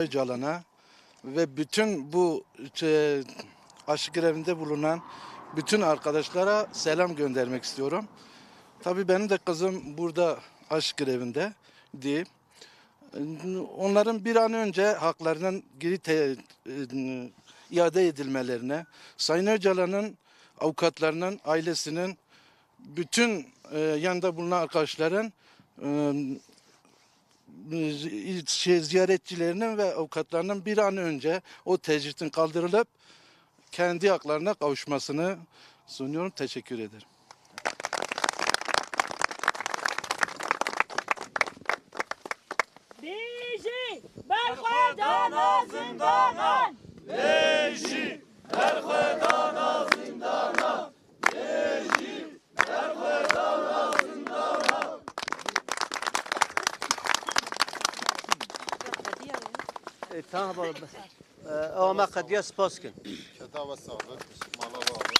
Öcalan'a ve bütün bu e, aşı grevinde bulunan bütün arkadaşlara selam göndermek istiyorum. Tabii benim de kızım burada aşı grevinde değil. Onların bir an önce haklarının geri te- e, iade edilmelerine, Sayın Öcalan'ın avukatlarının, ailesinin, bütün e, yanında bulunan arkadaşların e, şey, ziyaretçilerinin ve avukatlarının bir an önce o tecritin kaldırılıp kendi haklarına kavuşmasını sunuyorum. Teşekkür ederim. Bizi Berkudana zindana تهبر آما قد یه سپاس کن کتاب ثابت مالا واقع